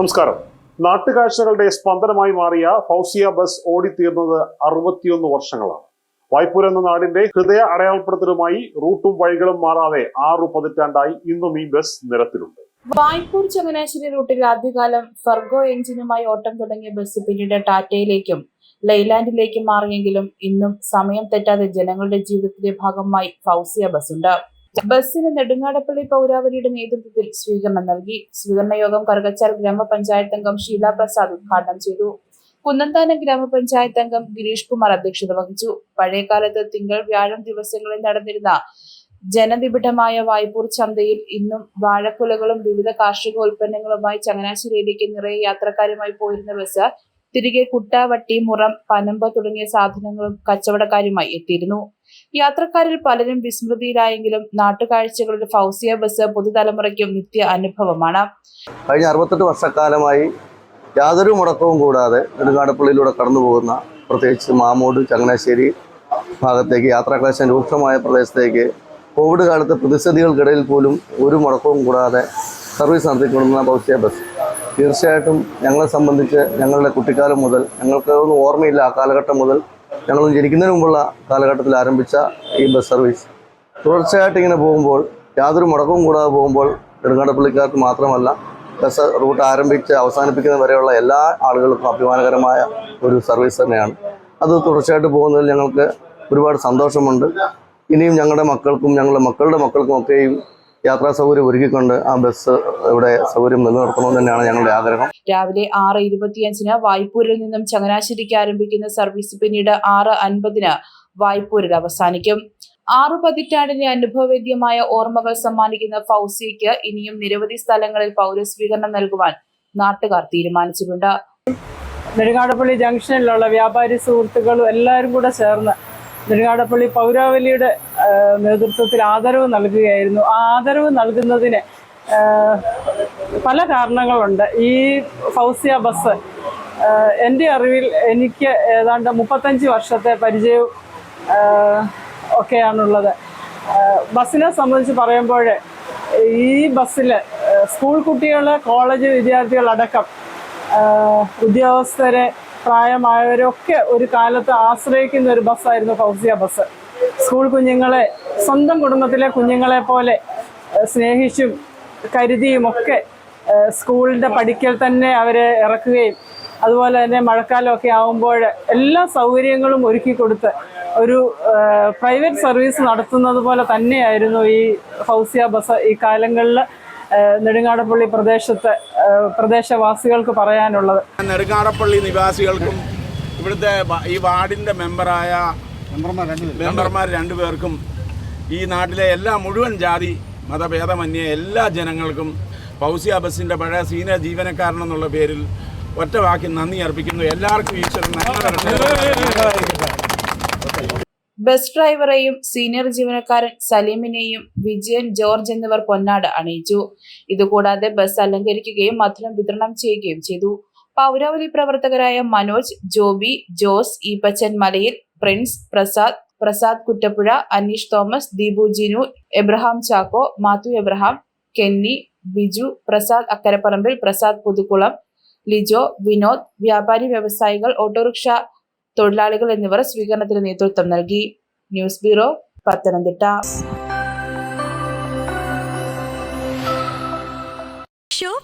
നമസ്കാരം. നാട്ടുകാഴ്ചകളുടെ സ്പന്ദനമായി മാറിയ ഫൗസിയ ബസ് ഓടിത്തീർന്നത് അറുപത്തിയൊന്ന് വർഷങ്ങളാണ്. വായ്പൂർ എന്ന നാടിന്റെ ഹൃദയ അടയാളപ്പെടുത്തലുമായി റൂട്ടും വഴികളും മാറാതെ ആറു പതിറ്റാണ്ടായി ഇന്നും ഈ ബസ് നിരത്തിലുണ്ട്. വായ്പൂർ ചങ്ങനാശ്ശേരി റൂട്ടിൽ ആദ്യകാലം ഫർഗോ എഞ്ചിനുമായി ഓട്ടം തുടങ്ങിയ ബസ് പിന്നീട് ടാറ്റയിലേക്കും ലൈലാൻഡിലേക്കും മാറിയെങ്കിലും ഇന്നും സമയം തെറ്റാതെ ജനങ്ങളുടെ ജീവിതത്തിന്റെ ഭാഗമായി ഫൗസിയ ബസ് ഉണ്ട്. ബസ്സിന് നെടുങ്ങാടപ്പള്ളി പൗരാവലിയുടെ നേതൃത്വത്തിൽ സ്വീകരണം നൽകി. സ്വീകരണ യോഗം കറുകച്ചാൽ ഗ്രാമപഞ്ചായത്ത് അംഗം ഷീല പ്രസാദ് ഉദ്ഘാടനം ചെയ്തു. കുന്നന്താനം ഗ്രാമപഞ്ചായത്ത് അംഗം ഗിരീഷ് കുമാർ അധ്യക്ഷത വഹിച്ചു. പഴയകാലത്ത് തിങ്കൾ വ്യാഴം ദിവസങ്ങളിൽ നടന്നിരുന്ന ജനനിബിഡമായ വായ്പൂർ ചന്തയിൽ ഇന്നും വാഴക്കുലകളും വിവിധ കാർഷിക ഉൽപ്പന്നങ്ങളുമായി ചങ്ങനാശ്ശേരിയിലേക്ക് നിറയെ യാത്രക്കാരുമായി പോയിരുന്ന ബസ് തിരികെ കുട്ടാവട്ടി മുറം പനമ്പ തുടങ്ങിയ സാധനങ്ങളും കച്ചവടക്കാരുമായി എത്തിയിരുന്നു. യാത്രക്കാരിൽ പലരും വിസ്മൃതിയിലായെങ്കിലും നാട്ടുകാഴ്ചകളുടെ ഫൗസിയ ബസ് പുതുതലമുറയ്ക്കും നിത്യ അനുഭവമാണ്. കഴിഞ്ഞ അറുപത്തെട്ട് വർഷക്കാലമായി യാതൊരു മുടക്കവും കൂടാതെ നെടുങ്കാടപ്പള്ളിയിലൂടെ കടന്നു പോകുന്ന പ്രത്യേകിച്ച് മാമൂട് ചങ്ങനാശ്ശേരി ഭാഗത്തേക്ക് യാത്രാക്ലേശം രൂക്ഷമായ പ്രദേശത്തേക്ക് കോവിഡ് കാലത്തെ പ്രതിസന്ധികൾക്കിടയിൽ പോലും ഒരു മുടക്കവും കൂടാതെ സർവീസ് നടത്തിക്കൊണ്ടുന്ന ഫൗസിയ ബസ്. തീർച്ചയായിട്ടും ഞങ്ങളെ സംബന്ധിച്ച് ഞങ്ങളുടെ കുട്ടിക്കാലം മുതൽ ഞങ്ങൾക്ക് ഒന്നും ഓർമ്മയില്ല. ആ കാലഘട്ടം മുതൽ ഞങ്ങൾ ജനിക്കുന്നതിന് മുമ്പുള്ള കാലഘട്ടത്തിൽ ആരംഭിച്ച ഈ ബസ് സർവീസ്. തുടർച്ചയായിട്ട് ഇങ്ങനെ പോകുമ്പോൾ യാതൊരു മുടക്കവും കൂടാതെ പോകുമ്പോൾ നെടുങ്കാടപ്പള്ളിക്കാർക്ക് മാത്രമല്ല ബസ് റൂട്ട് ആരംഭിച്ച് അവസാനിപ്പിക്കുന്ന വരെയുള്ള എല്ലാ ആളുകൾക്കും അഭിമാനകരമായ ഒരു സർവീസ് തന്നെയാണ്. അത് തുടർച്ചയായിട്ട് പോകുന്നതിൽ ഞങ്ങൾക്ക് ഒരുപാട് സന്തോഷമുണ്ട്. ഇനിയും ഞങ്ങളുടെ മക്കൾക്കും ഞങ്ങളുടെ മക്കളുടെ മക്കൾക്കും ഒക്കെയും യാത്രാ സൗകര്യം ഒരുക്കിക്കൊണ്ട് ആ ബസ് ഇവിടെ സൗകര്യം നിലനിർത്തണമെന്ന് തന്നെയാണ് ഞങ്ങളുടെ ആഗ്രഹം. രാവിലെ ആറ് ഇരുപത്തിയഞ്ചിന് വായ്പൂരിൽ നിന്നും ചങ്ങനാശ്ശേരിക്ക് ആരംഭിക്കുന്ന സർവീസ് പിന്നീട് ആറ് അൻപതിന് വായ്പൂരിൽ അവസാനിക്കും. ആറു പതിറ്റാണ്ടിന്റെ അനുഭവവേദ്യമായ ഓർമ്മകൾ സമ്മാനിക്കുന്ന ഫൗസിയയ്ക്ക് ഇനിയും നിരവധി സ്ഥലങ്ങളിൽ പൗരസ്വീകരണം നൽകുവാൻ നാട്ടുകാർ തീരുമാനിച്ചിട്ടുണ്ട്. നെടുങ്ങാടപ്പള്ളി ജംഗ്ഷനിലുള്ള വ്യാപാരി സുഹൃത്തുക്കളും എല്ലാവരും കൂടെ ചേർന്ന് നെടുങ്ങാടപ്പള്ളി പൗരാവലിയുടെ നേതൃത്വത്തിൽ ആദരവ് നൽകുകയായിരുന്നു. ആ ആദരവ് നൽകുന്നതിന് പല കാരണങ്ങളുണ്ട്. ഈ ഫൗസിയ ബസ് എന്റെ അറിവിൽ എനിക്ക് ഏതാണ്ട് മുപ്പത്തഞ്ച് വർഷത്തെ പരിചയവും ഒക്കെയാണുള്ളത്. ബസ്സിനെ സംബന്ധിച്ച് പറയുമ്പോൾ ഈ ബസ്സിൽ സ്കൂൾ കുട്ടികൾ കോളേജ് വിദ്യാർത്ഥികളടക്കം ഉദ്യോഗസ്ഥരെ പ്രായമായവരൊക്കെ ഒരു കാലത്ത് ആശ്രയിക്കുന്ന ഒരു ബസ്സായിരുന്നു ഫൗസിയ ബസ്. സ്കൂൾ കുഞ്ഞുങ്ങളെ സ്വന്തം കുടുംബത്തിലെ കുഞ്ഞുങ്ങളെ പോലെ സ്നേഹിച്ചും കരുതിയും ഒക്കെ സ്കൂളിന്റെ പഠിക്കൽ തന്നെ അവരെ ഇറക്കുകയും അതുപോലെ തന്നെ മഴക്കാലമൊക്കെ ആകുമ്പോൾ എല്ലാ സൗകര്യങ്ങളും ഒരുക്കി കൊടുത്ത് ഒരു പ്രൈവറ്റ് സർവീസ് നടത്തുന്നത് പോലെ തന്നെയായിരുന്നു ഈ ഫൗസിയ ബസ് ഈ കാലങ്ങളിൽ നെടുങ്ങാടപ്പള്ളി പ്രദേശത്ത് പ്രദേശവാസികൾക്ക് പറയാനുള്ളത്. നെടുങ്ങാടപ്പള്ളി നിവാസികൾക്കും ഇവിടുത്തെ ഈ വാർഡിന്റെ മെമ്പറായ മെമ്പർമാർ രണ്ടുപേർക്കും ഈ നാട്ടിലെ എല്ലാ മുഴുവൻ ജാതി മതഭേദമന്യേ എല്ലാ ജനങ്ങൾക്കും പൗസിയ ബസിന്റെ പഴയ സീനിയർ ജീവനക്കാരനെന്നുള്ള പേരിൽ ഒറ്റ വാക്കി നന്ദി അർപ്പിക്കുന്നു. എല്ലാവർക്കും ഈശ്വരൻ. ബസ് ഡ്രൈവറെയും സീനിയർ ജീവനക്കാരൻ സലീമിനെയും വിജയൻ ജോർജ് എന്നിവർ പൊന്നാട് അണിയിച്ചു. ഇതുകൂടാതെ ബസ് അലങ്കരിക്കുകയും മധുരം വിതരണം ചെയ്യുകയും ചെയ്തു. പൗരാവലി പ്രവർത്തകരായ Manoj Joby Jose Eappachan Malayil Prince Prasad Prasad Kuttappuzha Aneesh Thomas Deepu Jinu Abraham Chacko Mathew Abraham Kenny Biju Prasad Akkaraparambil Prasad Puthukulam Lijo Vinod വ്യാപാരി വ്യവസായികൾ ഓട്ടോറിക്ഷ തൊഴിലാളികൾ എന്നിവർ സ്വീകരണത്തിന് നേതൃത്വം നൽകി. News bureau Pathanamthitta.